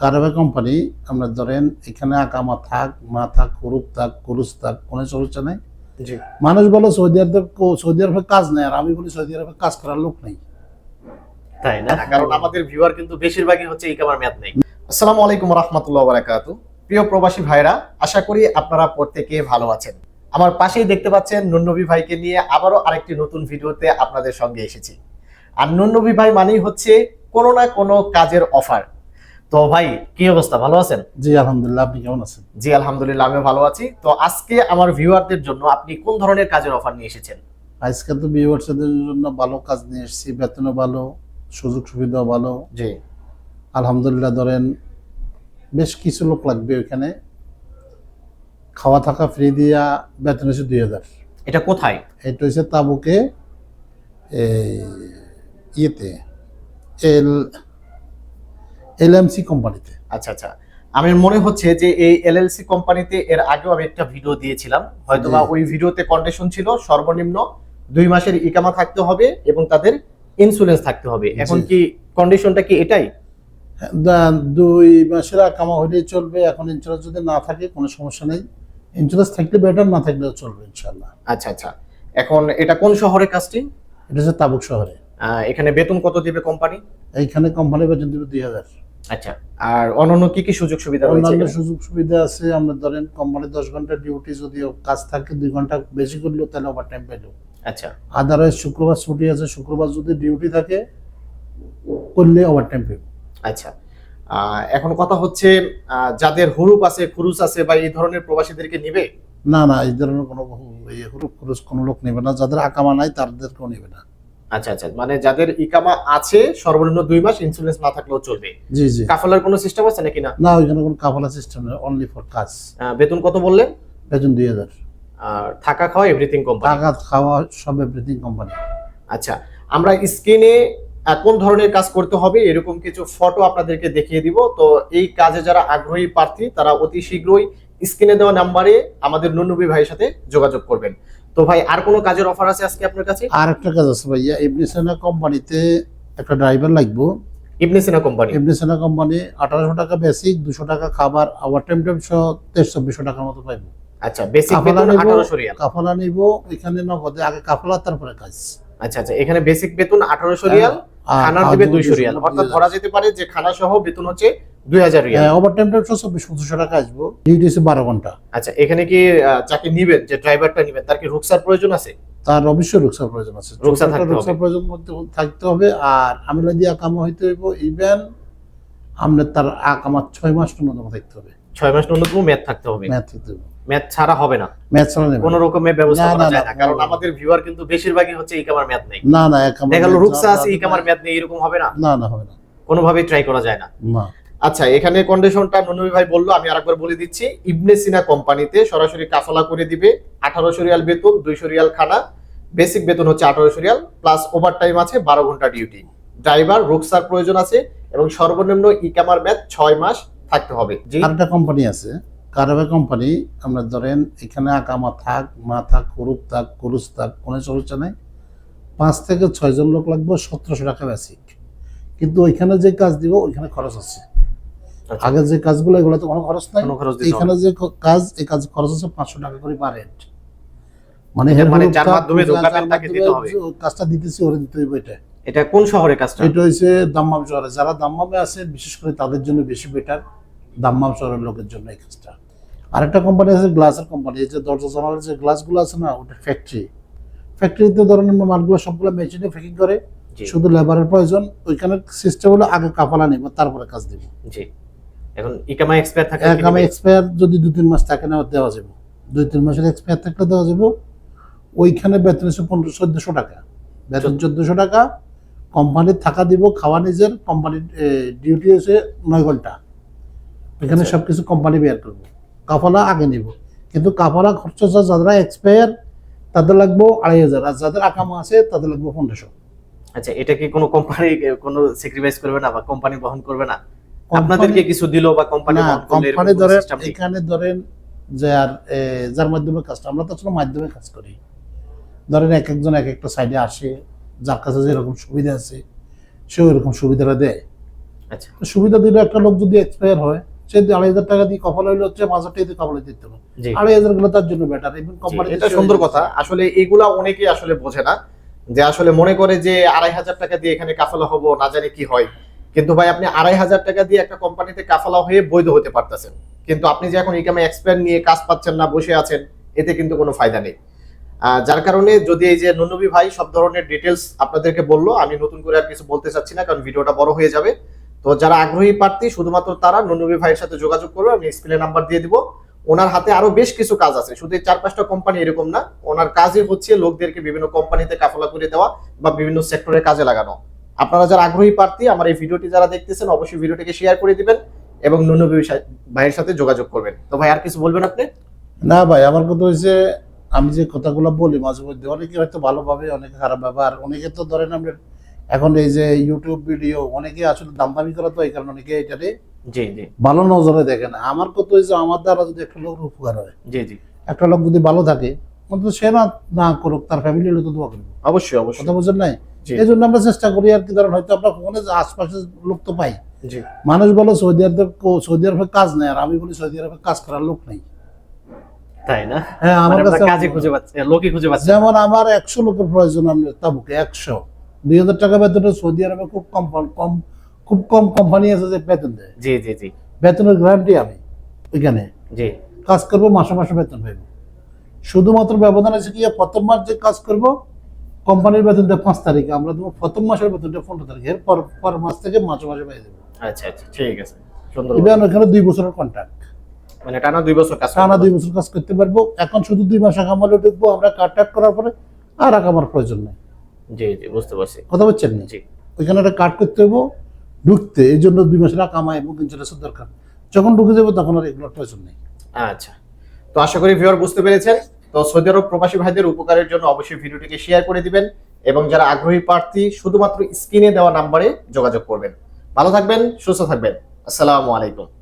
কারাবে company আমরা ধরেন এখানে আকামা থাক মা থাক কুরুপ থাক কুরুস থাক কোনো সমস্যা নেই। মানুষ বলে সৌদি আরবে সৌদি আরবে কাজ নেই আর আমি বলি সৌদি আরবে কাজ করার লোক নেই। তাই না? কারণ আমাদের ভিউয়ার কিন্তু বেশিরভাগই হচ্ছে এই কামার ম্যাথ নেই। আসসালামু আলাইকুম রহমতুল্লাহ বারাকাতু প্রিয় প্রবাসী ভাইরা আশা করি আপনারা প্রত্যেকে ভালো আছেন। আমার পাশেই দেখতে পাচ্ছেন নুনবী ভাইকে নিয়ে আবারও আরেকটি নতুন ভিডিওতে আপনাদের সঙ্গে এসেছি। আর নুনবী ভাই মানেই হচ্ছে কোনো না কোনো কাজের অফার তো ভাই কি অবস্থা? ভালো আছেন? জি আলহামদুলিল্লাহ আপনি কেমন আছেন? জি আলহামদুলিল্লাহ আমি ভালো আছি। তো আজকে আমার ভিউয়ারদের জন্য আপনি কোন ধরনের কাজের অফার নিয়ে এসেছেন? আজকে তো বছরদের জন্য ভালো কাজ নিয়ে এসেছি। বেতনও ভালো সুযোগ সুবিধাও ভালো। জি। আলহামদুলিল্লাহ ধরেন বেশ কিছু লোক লাগবে ওইখানে। খাওয়া থাকা ফ্রি দিয়া বেতন হচ্ছে দুই হাজার। এটা কোথায়? এটা হচ্ছে তাবুকে এই ইয়েতে এল এলএমসি কোম্পানিতে। আচ্ছা আচ্ছা। আমার মনে হচ্ছে যে এই এলএলসি কোম্পানিতে এর আগেও আমি একটা ভিডিও দিয়েছিলাম। হয়তোবা। ওই ভিডিওতে কন্ডিশন ছিল সর্বনিম্ন দুই মাসের ইকামা থাকতে হবে এবং তাদের ইন্স্যুরেন্স থাকতে হবে। এখন কি কন্ডিশনটা কি এটাই? দুই মাসের কামা হলেই চলবে। এখন ইন্স্যুরেন্স যদি না থাকে কোনো সমস্যা নেই। ইন্স্যুরেন্স থাকলে বেটার না থাকলেও চলবে ইনশাল্লাহ আচ্ছা আচ্ছা। এখন এটা কোন শহরে কাজটি? এটা হচ্ছে তাবুক শহরে। এখানে বেতন কত দিবে কোম্পানি? এইখানে কোম্পানি বেতন দেবে দুই হাজার। আচ্ছা আর অন্যান্য কি কি সুযোগ সুবিধা রয়েছে অন্যান্য সুযোগ সুবিধা আছে আমরা ধরেন কোম্পানি দশ ঘণ্টা ডিউটি যদি কাজ থাকে দুই ঘণ্টা বেশি তাহলে ওভার টাইম আচ্ছা। আদারওয়াইজ শুক্রবার ছুটি আছে শুক্রবার যদি ডিউটি থাকে করলে ওভার টাইম আচ্ছা এখন কথা হচ্ছে যাদের হুরুপ আছে খুরুস আছে বা এই ধরনের প্রবাসীদেরকে নিবে? না না এই ধরনের কোনো হুরুপ খরচ কোনো লোক নেবে না যাদের আকামা নাই তাদেরকেও নেবে না। আচ্ছা আচ্ছা। মানে যাদের ইকামা আছে সর্বনিম্ন দুই মাস ইন্স্যুরেন্স না থাকলেও চলবে। জি জি। কাফালার কোনো সিস্টেম আছে নাকি না? না ওইখানে কোনো কাফালা সিস্টেম নেই অনলি ফর কাজ। বেতন কত বললেন? বেতন দুই হাজার। আর থাকা খাওয়া এভরিথিং কোম্পানি টাকা খাওয়া সব এভরিথিং কোম্পানি আচ্ছা আমরা স্ক্রিনে কোন ধরনের কাজ করতে হবে এরকম কিছু ফটো আপনাদেরকে দেখিয়ে দিব। তো এই কাজে যারা আগ্রহী প্রার্থী তারা অতি শীঘ্রই স্ক্রিনে দেওয়া নাম্বারে আমাদের নুনবী ভাইয়ের সাথে যোগাযোগ করবেন। তো ভাই আর কোনো কাজের অফার আছে আজকে আপনার কাছে? আর একটা কাজ আছে ভাইয়া ইবনিসেনা কোম্পানিতে একটা ড্রাইভার লাগবো। ইবনিসেনা কোম্পানি ইবনিসেনা কোম্পানি আঠারোশো টাকা বেসিক দুশো টাকা খাবার আবার টাইম টাইম সহ তেইশ চব্বিশশো টাকার মতো পাইবো। আচ্ছা বেসিক বেতন নেব। আঠারোশো রিয়াল। কাফলা নিব এখানে নগদে আগে কাফলা তারপরে কাজ। আচ্ছা আচ্ছা এখানে বেসিক বেতন আঠারোশো রিয়াল আর খানার দিবে দুইশো রিয়াল। অর্থাৎ ধরা যেতে পারে যে খানা সহ বেতন হচ্ছে দুই হাজার রিয়াল। ওভার সহ চব্বিশ পঁচিশশো টাকা আসব। ডিউটি হচ্ছে বারো ঘণ্টা। আচ্ছা এখানে কি যাকে নিবেন যে ড্রাইভারটা নিবেন তার কি রুকসার প্রয়োজন আছে? তার অবশ্যই রুকসার প্রয়োজন আছে। রুকসার প্রয়োজন মধ্যে থাকতে হবে। আর আমিলা দিয়ে আকামা হইতে হইব ইভেন আপনার তার আকামা ছয় মাস ন্যূনতম থাকতে হবে। ছয় মাস ন্যূনতম ম্যাথ থাকতে হবে। ম্যাথ থাকতে হবে। ম্যাথ ছাড়া হবে না। ম্যাথ ছাড়া নেবে কোন রকমের ব্যবস্থা করা যায় না, কারণ আমাদের ভিউয়ার কিন্তু বেশিরভাগই হচ্ছে এই কামার ম্যাথ নেই। না না দেখা গেল রুকসা আছে না, কামার ম্যাথ নেই এরকম হবে না। না না হবে না। কোনোভাবেই ট্রাই করা যায় না। না। আচ্ছা এখানে কন্ডিশনটা ননবী ভাই বলল আমি আরেকবার বলে দিচ্ছি। ইবনে সিনা কোম্পানিতে সরাসরি কাফালা করে দিবে। আঠারোশো রিয়াল বেতন দুইশো রিয়াল খানা। বেসিক বেতন হচ্ছে আঠারোশো রিয়াল প্লাস ওভার টাইম আছে বারো ঘণ্টা ডিউটি ড্রাইভার রুকসার প্রয়োজন আছে এবং সর্বনিম্ন ইকামার ম্যাথ ছয় মাস। থাকতে হবে। জি আরেকটা কোম্পানি আছে কারাবে কোম্পানি আমরা ধরেন এখানে আকামা থাক না থাক কুরুপ থাক কুরুস থাক কোনো সমস্যা নেই। পাঁচ থেকে ছয়জন লোক লাগবে সতেরোশো টাকা বেসিক কিন্তু ওইখানে যে কাজ দিব ওইখানে খরচ আছে। আচ্ছা, আগে যে কাজগুলো এগুলো তো কোনো খরচ নাই এখানে যে কাজ এই কাজ খরচ আছে পাঁচশো টাকা করে পার হেড মানে মানে যার মাধ্যমে তাকে দিতে হবে। কাজটা দিতেছি ওরে দিতে হইব এটা। এটা কোন শহরে কাজটা? এটা হচ্ছে দাম্মাম শহরে। যারা দাম্মামে আছে বিশেষ করে তাদের জন্য বেশি বেটার দাম্মাম শহরের লোকের জন্য এই কাজটা। আরেকটা কোম্পানি আছে গ্লাসের কোম্পানি এই যে দরজা জানালার যে গ্লাসগুলো আছে না ওটা ফ্যাক্টরি ফ্যাক্টরিতে ধরনের মালগুলো সবগুলো মেশিনে প্যাকিং করে শুধু লেবারের প্রয়োজন ওইখানে সিস্টেম হলো আগে কাফালা নিব তারপরে কাজ দিব। জি। এখন ইকামা এক্সপায়ার থাকে এক আমি এক্সপায়ার যদি দু তিন মাস থাকে না দেওয়া যাবে। দুই তিন মাসের এক্সপায়ার থাকলে দেওয়া যাবে। ওইখানে বেতন হচ্ছে পনেরো চোদ্দশো টাকা। বেতন চোদ্দশো টাকা কোম্পানির থাকা দিব খাওয়া নিজের কোম্পানির ডিউটি হচ্ছে নয় ঘণ্টা। এখানে আচ্ছা। সব কিছু কোম্পানি বের করব। কাফালা আগে নিব। কিন্তু কাফালা খরচ যারা এক্সপায়ার তাদের লাগবে আড়াই হাজার। আর যাদের আকামা আছে তাদের লাগবে পনেরোশো। আচ্ছা এটা কি কোনো কোম্পানি কোনো স্যাক্রিফাইস করবে না বা কোম্পানি বহন করবে না? আপনাদেরকে কিছু দিল বা কোম্পানি কোম্পানি ধরেন এখানে ধরেন যে আর যার মাধ্যমে কাজটা আমরা তো আসলে মাধ্যমে কাজ করি। ধরেন এক একজন এক একটা সাইডে আসে যার কাছে যেরকম সুবিধা আছে সে ওইরকম সুবিধাটা দেয়। আচ্ছা। সুবিধা দিলে একটা লোক যদি এক্সপায়ার হয় সে আড়াই হাজার টাকা দিয়ে কপাল হইলে হচ্ছে পাঁচ হাজার টাকা দিয়ে কপালে দিতে হবে। আড়াই হাজারগুলো তার জন্য বেটার কোম্পানি এটা সুন্দর কথা। আসলে এগুলা অনেকেই আসলে বোঝে না যে আসলে মনে করে যে আড়াই হাজার টাকা দিয়ে এখানে কাফালা হব না জানি কি হয়। কিন্তু ভাই আপনি আড়াই হাজার টাকা দিয়ে একটা কোম্পানিতে কাফালা হয়ে বৈধ হতে পারতেছেন। কিন্তু আপনি যে এখন ইকামে এক্সপায়ার নিয়ে কাজ পাচ্ছেন না বসে আছেন এতে কিন্তু কোনো ফায়দা নেই। যার কারণে যদি এই যে নুনবী ভাই সব ধরনের ডিটেলস আপনাদেরকে বলল আমি নতুন করে আর কিছু বলতে চাচ্ছি না কারণ ভিডিওটা বড় হয়ে যাবে। তো যারা আগ্রহী প্রার্থী, শুধুমাত্র তারা নুনবী ভাইয়ের সাথে যোগাযোগ করবে, আমি স্ক্রিনে নাম্বার দিয়ে দিব। ওনার হাতে আরও বেশ কিছু কাজ আছে। শুধু চার পাঁচটা কোম্পানি এরকম না, ওনার কাজই হচ্ছে লোকদেরকে বিভিন্ন কোম্পানিতে কাফলা করে দেওয়া বা বিভিন্ন সেক্টরে কাজে লাগানো। আপনারা যারা আগ্রহী প্রার্থী, আমার এই ভিডিওটি যারা দেখতেছেন, অবশ্যই ভিডিওটিকে শেয়ার করে দিবেন এবং নুনবী ভাইয়ের সাথে যোগাযোগ করবেন। তো ভাই, আর কিছু বলবেন আপনি? না ভাই, আমার কথা হচ্ছে আমি যে কথাগুলো বলি মাঝে মধ্যে, অনেকে হয়তো ভালোভাবে, অনেকে খারাপ ব্যবহার অনেকে তো ধরেন আমরা এখন এই যে ইউটিউব ভিডিও অনেকে আসলে দামদামি করা তো এই কারণে অনেকে এটারে জি জি। ভালো নজরে দেখে না। আমার কথা হচ্ছে আমার দ্বারা যদি একটা লোক উপকার হয় জি জি। একটা লোক যদি ভালো থাকে অন্তত সে না না করুক তার ফ্যামিলি লোক দোয়া করবে। অবশ্যই অবশ্যই। কথা বুঝেন নাই? এই জন্য আমরা চেষ্টা করি আর কি ধরেন হয়তো আমরা আশপাশের লোক তো পাই। জি। মানুষ বলে সৌদি আরবে সৌদি আরবে কাজ নেই আর আমি বলি সৌদি আরবে কাজ করার লোক নেই। তাই না? হ্যাঁ আমার মানে কাছে কাজে খুঁজে পাচ্ছেন লোকই খুঁজে পাচ্ছেন যেমন আমার একশো লোকের প্রয়োজন আমরা তাবুকে একশো। দুই হাজার টাকা বেতনে সৌদি আরবে খুব কম কম খুব কম কোম্পানি আছে যে বেতন দেয়। জি জি জি। বেতনের গ্যারান্টি আমি ওইখানে জি। কাজ করব মাসে মাসে বেতন পাইব। শুধুমাত্র ব্যবধান আছে কি প্রথম মাস যে কাজ করব কোম্পানির বেতন দেয় পাঁচ তারিখে। আমরা দেবো প্রথম মাসের বেতনটা পনেরো তারিখে। এর পর মাস থেকে মাসে মাসে পাই দেবো। আচ্ছা আচ্ছা ঠিক আছে। সুন্দর ইভেন ওখানে দুই বছরের কন্ট্রাক্ট মানে টানা দুই বছর কাজ টানা দুই বছর কাজ করতে পারব। এখন শুধু দুই মাস আকামালে ঢুকবো আমরা কন্ট্রাক্ট করার পরে আর আকামার প্রয়োজন নেই। জি জি বুঝতে পারছি। কথা বলছেন জি। ওইখানে একটা কাট করতে হব ঢুকতে এই জন্য দুই মাসের কামাই এবং ইন্স্যুরেন্সের দরকার। যখন ঢুকে যাব তখন আর এগুলোর প্রয়োজন নেই। আচ্ছা। তো আশা করি ভিউয়ার বুঝতে পেরেছেন। তো সৌদি আরব প্রবাসী ভাইদের উপকারের জন্য অবশ্যই ভিডিওটিকে শেয়ার করে দিবেন এবং যারা আগ্রহী প্রার্থী শুধুমাত্র স্ক্রিনে দেওয়া নাম্বারে যোগাযোগ করবেন। ভালো থাকবেন সুস্থ থাকবেন। আসসালামু আলাইকুম।